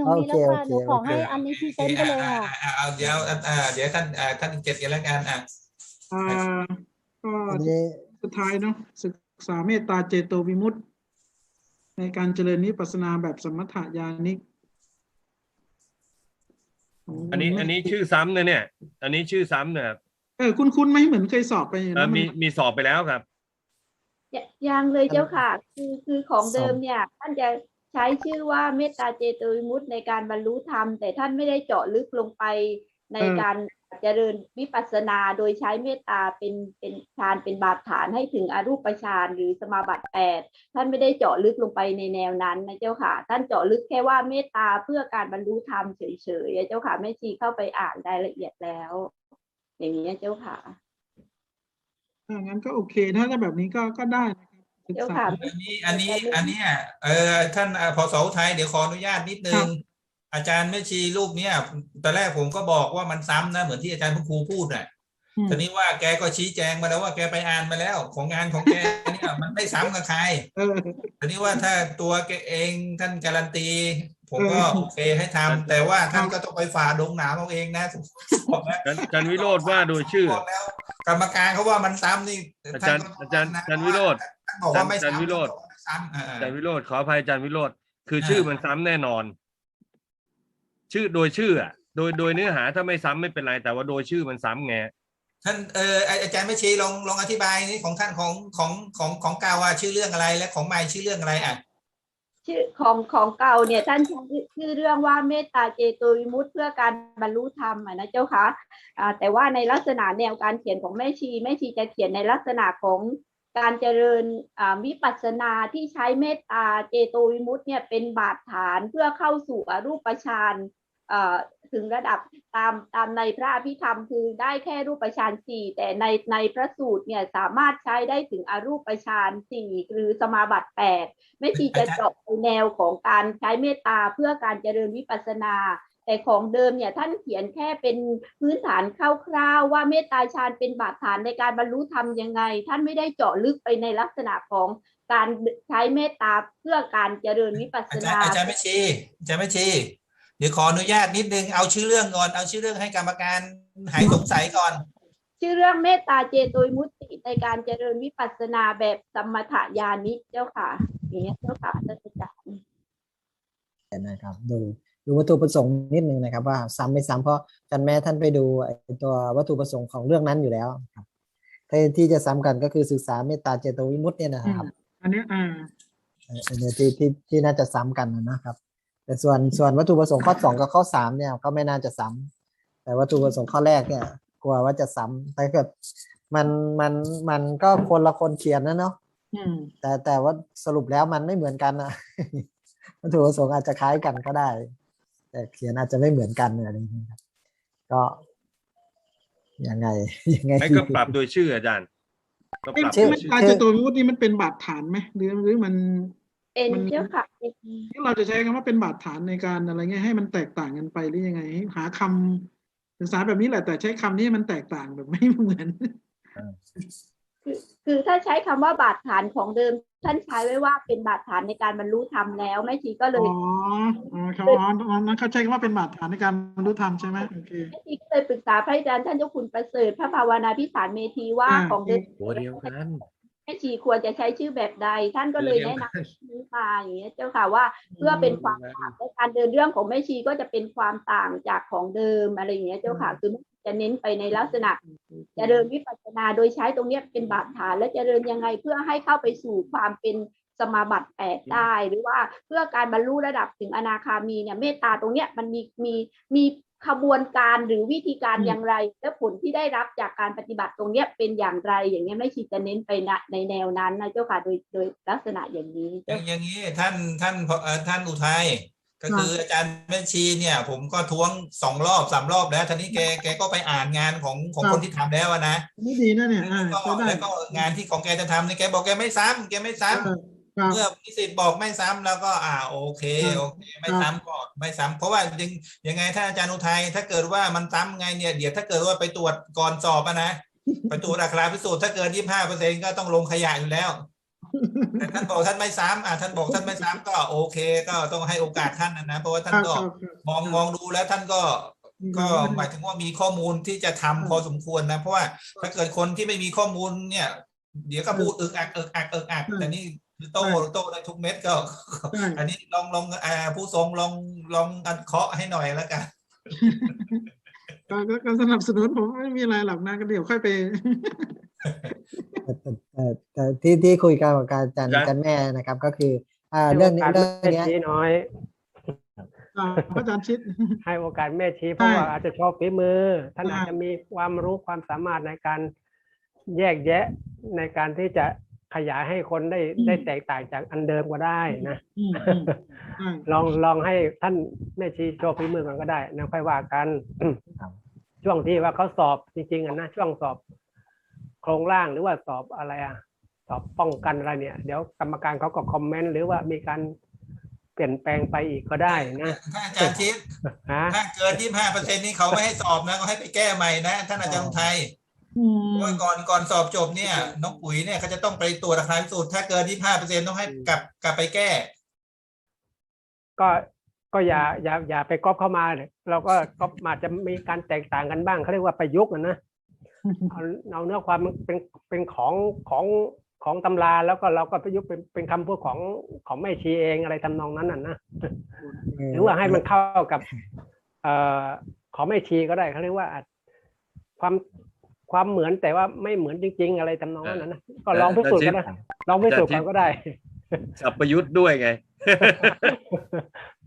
หนูมีแล้วค่ะโอเคหนูขอโอเคให้อันนี้พรีเซนต์ไปเลยค่ะอ่าเอาเดี๋ยวอ่าอ่าเดี๋ยวท่านอ่าท่านเจ็ดกันแล้วกันอะอ่าก็อันนี้สุดท้ายเนาะศึกษาเมตตาเจโตวิมุตติ ในการเจริญนิพพานาแบบสมถะญาณิกขงอันนี้คุณแม่อันนี้ชื่อซ้ำนะเนี่ย อันนี้ชื่อซ้ำเนี่ยเออคุณคุณไหมเหมือนเคยสอบไปอยู่เอ่อนะมีมันมีสอบไปแล้วครับยยังเลยเจ้าค่ะ คือคือของเดิมเนี่ยท่านจะ ใช้ชื่อว่าเมตตาเจโตวิมุตติในการบรรลุธรรม แต่ท่านไม่ได้เจาะลึกลงไปในการเจริญวิปัสสนาโดยใช้เมตตาเป็นเป็นฌานเป็นบาดฐานให้ถึงอรูปฌานหรือสมาบัติแปดท่านไม่ได้เจาะลึกลงไปในแนวนั้นนะเจ้าค่ะ ท่านเจาะลึกแค่ว่าเมตตาเพื่อการบรรลุธรรมเฉยๆเจ้าค่ะแม่ชีเข้าไปอ่านรายละเอียดแล้ว อย่างนี้ยเจ้าค่ะถ้างั้นก็โอเคถ้าถ้าแบบนี้ก็ก็ได้นะ ครับศึกเจ้าษาค่ะอันนี้อันนี้อันเนี้ยเออท่านอ่าพศอุทัยเดี๋ยวขออนุญาตนิดนึครังบอาจารย์แม่ชีรูปเนี้ยตอนแรกผมก็บอกว่ามันซ้ำนะ เหมือนที่อาจารย์พระครูพูดน่ะอืมทีนี้ว่าแกก็ชี้แจงมาแล้วว่าแกไปอ่านมาแล้ว ของงานของแกเนี่ยมันไม่ซ้ำกับใครเออทีนี้ว่าถ้าตัวแกเองท่านการันตี ผมก็เออโอเคให้ทำแต่ว่าท่านก็ต้องไปฝ่าดงหนาวเอาเองนะบอกนะอาจารย์อาจารย์วิโรธว่าโดยชื่อบอกแล้วกรรมการเขาว่ามันซ้ำนี่อาจารย์ท่นก็อาจารย์อาจารย์วิโรจน์ท่าน บอกว่าไม่อาจารย์ซ้ำวิโรจน์ท่านบอกว่าไม่ซ้ำอ่าอาจารย์วิโรธขออภัยอาจารย์วิโรธคืออ่าชื่อมันซ้ำแน่นอน ชื่อโดยชื่ออะโดยโดยเนื้อหาถ้าไม่ซ้ำไม่เป็นไร แต่ว่าโดยชื่อมันซ้ำไงท่านเอออาจารย์ไม่ชี้ลองลองอธิบายนี่ของท่านของของของของกาวว่าชื่อเรื่องอะไรและของไม้ชื่อเรื่องอะไรอะชื่อของของเก่าเนี่ยท่านใช้ชื่อเรื่องว่าเมตตาเจโตวิมุตติเพื่อการบรรลุธรรมอะนะเจ้าค่ะอ่าแต่ว่าในลักษณะแนวการเขียนของแม่ชีแม่ชีจะเขียนในลักษณะของ การเจริญวิปัสสนาที่ใช้เมตตาเจโตวิมุตติเนี่ยเป็นบาดฐานเพื่อเข้าสู่อรูปฌานถึงระดับตามตามในพระอภิธรรมคือได้แค่รูปฌานสี่แต่ในในพระสูตรเนี่ยสามารถใช้ได้ถึงอรูปฌานสี่หรือสมาบัติแปดไม่ชีจะเจาะในแนวของการใช้เมตตาเพื่อการเจริญวิปัสสนา แต่ของเดิมเนี่ยท่านเขียนแค่เป็นพื้นฐานคร่าวๆว่าเมตตาฌานเป็นบาดฐานในการบรรลุธรรมยังไง ท่านไม่ได้เจาะลึกไปในลักษณะของการใช้เมตตาเพื่อการเจริญวิปัสสอาจารนาย์อาจารย์ไม่ชี้อาจารย์ไม่ชี้เดี๋ยวขออนุญาตนิดนึงเอาชื่อเรื่องก่อนเอาชื่อเรื่องให้กรรมการหายสงสัยก่อน ชื่อเรื่องเมตตาเจโตวิมุตติในการเจริญวิปัสสนาแบบสมถญาณิเจ้าค่ะอย่างเงี้ยเจ้าค่ะท่านอาจารย์นะครับดู ดูวัตถุประสงค์นิดนึงนะครับ ว่าซ้ำไม่ซ้ำเพราะอาจันแม่ท่านไปดูไอ้ตัววัตถุประสงค์ของเรื่องนั้นอยู่แล้วครับที่ที่จะซ้ำกันก็คือศึกษาเมตตาเจโตวิมุตติเนี่ยนะครับ อันเนี้ยอ่าเอ่ออันเนี้ยที่ที่ที่น่าจะซ้ำกันนะครับ แต่ส่วนส่วนวัตถุประสงค์ข้อสองกับข้อสามเนี่ยก็ไม่น่าจะซ้ำแต่วัตถุประสงค์ข้อแรกเนี่ย กลัวว่าจะซ้ำแต่เกิดมันมันมันก็คนละคนเขียนนะเนาะอืมแต่แต่ว่าสรุปแล้วมันไม่เหมือนกันนะวัตถุประสงค์อาจจะคล้ายกันก็ได้ แต่เขียนอาจจะไม่เหมือนกันอะไรอย่างนี้ครับ ก็ยังไงยังไงไม่ดีก็ปรับโดยชื่ออาจารย์ก็ปรับชื่อโดเมยตชื่อตาเจโตวิมุตตินี่มันเป็นบาดฐานไหมหรือหรือมันเป็นมันเจ้าค่ะเป็นที่เราจะใช้คำว่าเป็นบาดฐานในการอะไรเงี้ยให้มันแตกต่างกันไปหรือยังไง หาคำศึกษาแบบนี้แหละแต่ใช้คำที่มันแตกต่างแบบไม่เหมือน คือคือถ้าใช้คำว่าบาดฐานของเดิม ท่านใช้ไว้ว่าเป็นบาดฐานในการบรรลุธรรมแล้วแม่ชีก็เลอ๋ยออ๋อครับอ๋ออ๋อนั้นเขาใช้คำว่าเป็นบาดฐานในการบรรลุธรรมใช่ไหมโอเคแม่ชีก็เลยปรึกษาพระอาจารย์ท่านเจ้าคุณประเสริฐพระภาวนาพิสารเมธีว่าอ่าของเดิมตัวเดียวกันแม่ ชีควรจะใช้ชื่อแบบใด ท่านก็เลยแนะนำชื่อนี้มาอย่างเงี้ยเจ้าค่ะว่าเพื่อเป็นความต่างในการเดินเรื่องของแม่ชีก็จะเป็นความต่างจากของเดิมอะไรอย่างเงี้ยเจ้าค่ะคือจะเน้นไปในลักษณะเจริญวิปัสสนาโดยใช้ตรงเนี้ยเป็นบาดฐานและเจริญยังไงเพื่อให้เข้าไปสู่ความเป็นสมาบัติแปดได้หรือว่าเพื่อการบรรลุระดับถึงอนาคามีเนี่ยเมตตาตรงเนี้ยมันมีมีมี ขบวนการหรือวิธีการอืมอย่างไร และผลที่ได้รับจากการปฏิบัติตรงเนี้ยเป็นอย่างไร อย่างเงี้ยไม่ชีจะเน้นไปนะในแนวนั้นนะเจ้าค่ะโดยโดยลักษณะอย่างนี้อเจ้าย่างอย่างนี้ท่านท่านเอ่อท่านอุทัยก็คืออาจารย์แม่ชีเนี่ย ผมก็ท้วงสองรอบสามรอบแล้วทีนี้แกแกก็ไปอ่านงานของของคนที่ทำแล้วอะนะนี่ดีนะเนี่ยอ่าก็ใช้ได้แล้วก็งานที่ของแกจะทำนี่แกบอกแกไม่ซ้ำแกไม่ซ้ำ เออครับเมื่อนิสิตบอกไม่ซ้ำแล้วก็อ่าโอเคครับโอเค ไม่ซ้ำก็ไม่ซ้ำเพราะว่ายังยังไงถ้าอาจารย์อุทัยถ้าเกิดว่ามันซ้ำไงเนี่ยเดี๋ยวถ้าเกิดว่าไปตรวจก่อนสอบอะนะไปตรวจอัคราพิสูจน์ถ้าเกินยี่ห้าเปอร์เซ็นก็ต้องลงขยะอยู่แล้วแต่ท่านบอกท่านไม่ซ้ำอะท่านบอกท่านไม่ซ้ำก็โอเค ก็ต้องให้โอกาสท่านนะนะเพราะว่าท่านก็ครับครับมองมองดูแล้วท่านก็ก็หมายถึงว่ามีข้อมูลที่จะทำพอสมควรนะ เพราะว่าถ้าเกิดคนที่ไม่มีข้อมูลเนี่ย เดี๋ยวก็พูดอึกอักอึกอักอึกอักแต่นี่คือ โต้โต้ได้ทุกเม็ดก็ใช่อันนี้ลองลองอ่าผู้ทรงลองลองกันเคาะให้หน่อยแล้วกันก็ก็ก็สนับสนุนผมไม่มีอะไรหรอกนะก็เดี๋ยวค่อยไปแต่แต่แต่ที่ที่คุยกันกับอาจารย์อาจารย์อาจารย์แม่นะครับ ก็คือ อ่าเรื่องนี้ให้โอกาสเรื่องแม่เนี้ยชี้น้อยอ่าพระอาจารย์ชิดให้โอกาสแม่ชี้เพราะว่าอาจจะชอบฝีมือ ท่านอ่าอาจจะมีความรู้ความสามารถในการแยกแยะในการที่จะ ขยายให้คนได้ได้แตกต่างจากอันเดิมก็ได้นะอืมอืมใช่ลองลองให้ท่านแม่ชี้โชว์ฝีมือกันก็ได้นะค่อยว่ากันครับช่วงที่ว่าเขาสอบจริงๆอะนะช่วงสอบ โครงร่างหรือว่าสอบอะไรอะสอบป้องกันอะไรเนี่ย เดี๋ยวกรรมการเขาก็คอมเมนต์หรือว่ามีการเปลี่ยนแปลงไปอีกก็ได้นะถ้าอาจารย์ชิดฮะถ้าเกินยี่ห้าเปอร์เซ็นต์นี่เขาไม่ให้สอบนะก็ให้ไปแก้ใหม่นะท่านอาจารย์อุทัยอืมเพราะ ว่าก่อนก่อนสอบจบเนี่ยน้องปุ๋ยเนี่ยเขาจะต้องไปตรวจราคาพิสูจน์ถ้าเกินยี่ห้าเปอร์เซ็นต์ต้องให้กลับกลับไปแก้ ก็ก็อย่าอย่าอย่าไปก๊อปเข้ามาเนี่ยเราก็ก๊อปมาจจะมีการแตกต่างกันบ้างเขาเรียกว่าประยุกต์อะนะเอาเอาเนื้อความมันเป็นเป็นของของของตำราแล้วก็เราก็ประยุกต์เป็นเป็นคำพูดของของแม่ชีเองอะไรทำนองนั้นน่ะนะหรือว่าให้มันเข้ากับ เอ่อของแม่ชีก็ได้เขาเรียกว่าอาจความ ความเหมือนแต่ว่าไม่เหมือนจริง ๆ อะไรทำนองนั้นนะก็ลองพิสูจน์กันนะลองพิสูจน์กันก็ได้สับประยุทธ์ด้วยไง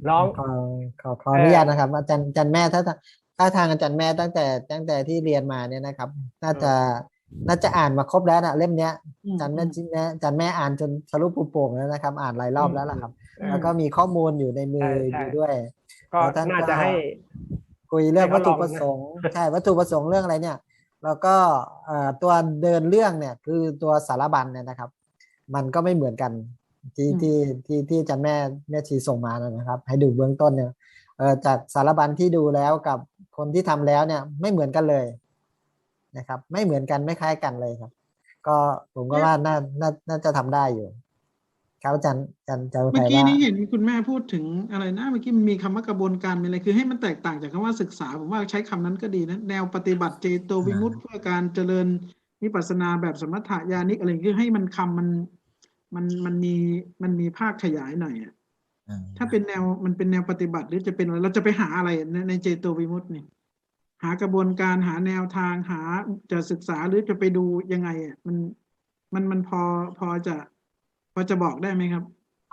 ลองขอขอขออนุญาตนะครับ อาจารย์อาจารย์แม่ถ้าถ้าทางอาจารย์แม่ตั้งแต่ตั้งแต่ที่เรียนมาเนี่ยนะครับ น่าจะน่าจะอ่านมาครบแล้วนะเล่มเนี้ยอาจารย์แม่ชิ้นแม่อาจารย์แม่อ่านจนทะลุปูโป่งแล้วนะครับ อ่านหลายรอบแล้วล่ะครับ แล้วก็มีข้อมูลอยู่ในมือใช่ใช่อยู่ด้วยก็แล้วท่านน่าก็จะให้คุยเรื่องให้วัตเขาถุลองประสงค์ใช่วัตถุประสงค์เรื่องอะไรเนี่ย แล้วก็เอ่อตัวเดินเรื่องเนี่ยคือตัวสารบัญเนี่ยนะครับ มันก็ไม่เหมือนกันที่อืมที่ที่ที่อาจารย์แม่แม่ชีส่งมานะครับ ให้ดูเบื้องต้นเนี่ยเอ่อจากสารบัญที่ดูแล้วกับคนที่ทำแล้วเนี่ยไม่เหมือนกันเลยนะครับ ไม่เหมือนกันไม่คล้ายกันเลยครับ ก็ผมก็ว่าน่าน่าน่าจะทำได้อยู่ ครับอาจารย์อาจารย์อาจารย์อุเมื่ทัอยกี้ว่านี้เห็นคุณแม่พูดถึงอะไรนะเมื่อกี้มันมีคำว่ากระบวนการมีอะไรคือให้มันแตกต่างจากคำว่าศึกษาผมว่าใช้คำนั้นก็ดีนะแนวปฏิบัติเจโตวิมุตติเพื่อการเจริญวิปัสสนาแบบสมถะญาณิกอะไรคือให้มันคำมันมันมันมีมันมีภาคขยายหน่อยอะอ่าถ้าเป็นแนวมันเป็นแนวปฏิบัติหรือจะเป็นอะไรเราจะไปหาอะไรในในเจโตวิมุตตินี่หากระบวนการหาแนวทางหาจะศึกษาหรือจะไปดูยังไงอะมันมันมันพอพอจะ พอจะบอกได้ไหมครับ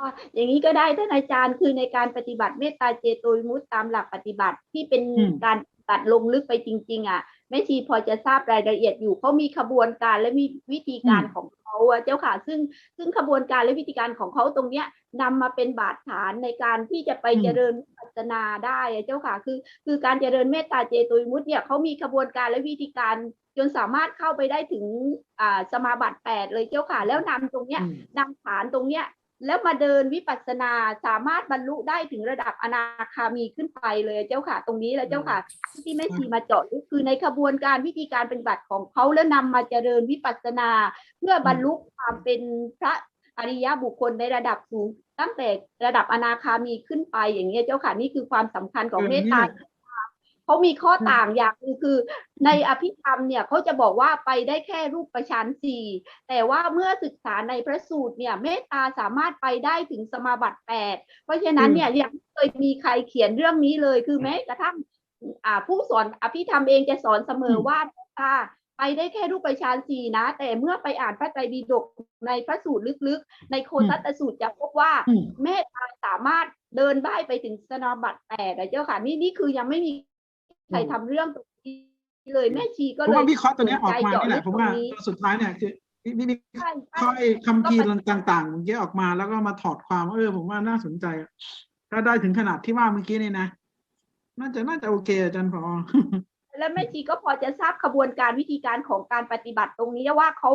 อะอย่างนี้ก็ได้ท่านอาจารย์คือในการปฏิบัติเมตตาเจโตวิมุตติตามหลักปฏิบัติที่เป็นอืมการตัดลงลึกไปจริง ๆ อะแม่ชีพอจะทราบรายละเอียดอยู่เขามีขบวนการและมีวิธีการของเขาอะเจ้าค่ะ ซึ่งซึ่งขบวนการและวิธีการของเขาตรงเนี้ยนำมาเป็นบาดฐานในการที่จะไปอืมเจริญวิปัสสนาได้อะเจ้าค่ะ คือ คือการเจริญเมตตาเจโตวิมุตติเนี่ยเขามีขบวนการและวิธีการ จนสามารถเข้าไปได้ถึงอ่าสมาบัติแปดเลยเจ้าค่ะ แล้วนำตรงเนี้ยอืมนำฐานตรงเนี้ยแล้วมาเดินวิปัสสนาสามารถบรรลุได้ถึงระดับอนาคามีขึ้นไปเลยเจ้าค่ะ ตรงนี้แหละเจ้าค่ะ ที่แม่ชีมาเจาะลึกคือในขบวนการวิธีการปฏิบัติของเขาแล้วนำมาเจริญวิปัสสนา เพื่อบรรลุความเป็นพระอริยบุคคลในระดับสูงตั้งแต่ระดับอนาคามีขึ้นไปอย่างเงี้ยเจ้าค่ะนี่คือความสำคัญของเออเมตนี่ตาแหละ เขามีข้อต่างอย่างหนึงคือ ในอภิธรรมเนี่ยเขาจะบอกว่าไปได้แค่รูปประชานสี่แต่ว่าเมื่อศึกษาในพระสูตรเนี่ยเมตตาสามารถไปได้ถึงสมาบัติแปดเพราะฉะนั้นเนี่ยยังไม่เคยมีใครเขียนเรื่องนี้เลยคือแม้กระทั่งอ่าผู้สอนอภิธรรมเองจะสอนเสมอว่าเมตตาไปได้แค่รูปประชานสี่นะ แต่เมื่อไปอ่านพระไตรปิฎกในพระสูตรลึกๆ ในโคตัตตสูตรจะพบว่าอืมเมตตาสามารถเดินได้ไปถึงสนาบัติแปดอะเจ้าค่ะนี่นี่คือยังไม่มี ใครทำเรื่องตรงนี้เลยแม่ชีก็ผมเลยว่าวิเคราะห์ตัวเนี้ยออกมาสใจนี่แหละเจผมว่าตรงนี้ตัวสุดท้ายเนี่ยคือนี่นี่ใช่ข้อใช่ไอ้คัมภีร์ต่างๆเมื่อกี้ออกมาแล้วก็มาถอดความว่าเออผมว่าน่าสนใจอะถ้าได้ถึงขนาดที่ว่าเมื่อกี้นี่นะน่าจะน่าจะโอเคอาจารย์พอแล้วแม่ชีก็พอจะทราบขบวนการวิธีการของการปฏิบัติตรงนี้ว่าเขา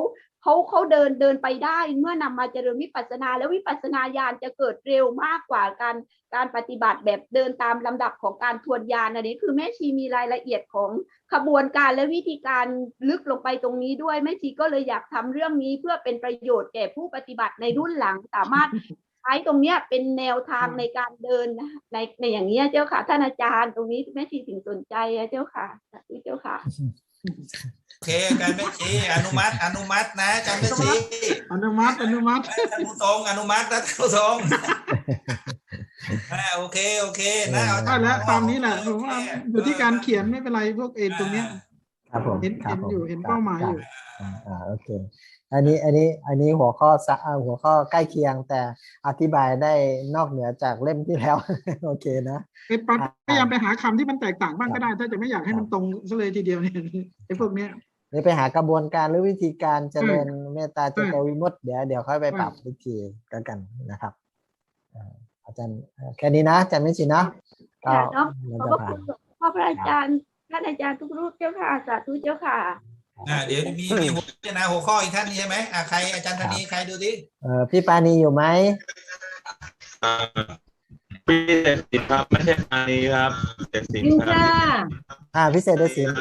เขาเขาเดินเดินไปได้ เมื่อนำมาเจริญวิปัสนา แล้ววิปัสนาญาณจะเกิดเร็วมากกว่าการการปฏิบัติแบบเดินตามลำดับของการทวนญาณอันนี้คือแม่ชีมีรายละเอียดของขบวนการและวิธีการลึกลงไปตรงนี้ด้วยแม่ชีก็เลยอยากทำเรื่องนี้เพื่อเป็นประโยชน์แก่ผู้ปฏิบัติในรุ่นหลังสามารถใช้ตรงเนี้ยเป็นแนวทางในการเดินในในอย่างเงี้ยเจ้าค่ะท่านอาจารย์ตรงนี้แม่ชีถึงสนใจอะเจ้าค่ะเจ้าค่ะ เคอาจารย์แม่ชีอนุมัติ อนุมัตินะอาจารย์แม่ชีอนุมัติอนุมัติท่านผู้ทรงอนุมัตินะท่านผู้ทรงอ่าโอเคโอเคนะเอได้แล้วตามนี้แหละโผมว่าเคอยู่ที่การเขียนไม่เป็นไรพวกเอ็นตรงเนี้ยครับผมเห็นครับเห็นผมอยู่เห็นครับเป้าหมายครับอยู่อ่าอ่าโอเคอันนี้อันนี้อันนี้หัวข้อสะอ่าหัวข้อใกล้เคียงแต่อธิบายได้นอกเหนือจากเล่มที่แล้ว โอเคนะไปปะพยายามไปหาคำที่มันแตกต่างบ้างก็ได้ ถ้าจะไม่อยากให้มันตรงซะเลยทีเดียวเนี่ยไอ้พวกเนี้ย หรือไปหากระบวนการหรือวิธีการเจริญเมตตาเจอืมโตวิมุตติเดี๋ยวเดี๋ยวค่อยไปอืมปรับวิธีกันกันนะครับอ่าอาจารย์อ่าแค่นี้นะอาจารย์ไม่ชินนะก็ค่ะเนาะมันขอบจะพระผ่าคุนณพ่อพระอาจารย์ท่านอาจารย์ทุกรูปเจ้าค่ะสาธุเจ้าค่ะอ่าเดี๋ยวมีมีหัวนะหัวข้ออีกท่านนี้ใช่ไหมอ่าใครอาจารย์ธนีใครดูดิเอ่อพี่ปานีอยู่ไหมอ่าพี่เศรษฐศิลป์ครับไม่ใช่ปานีครับเศรษฐศิลจริงป์ครับค่ะอ่าพิเศษเดชศิลป์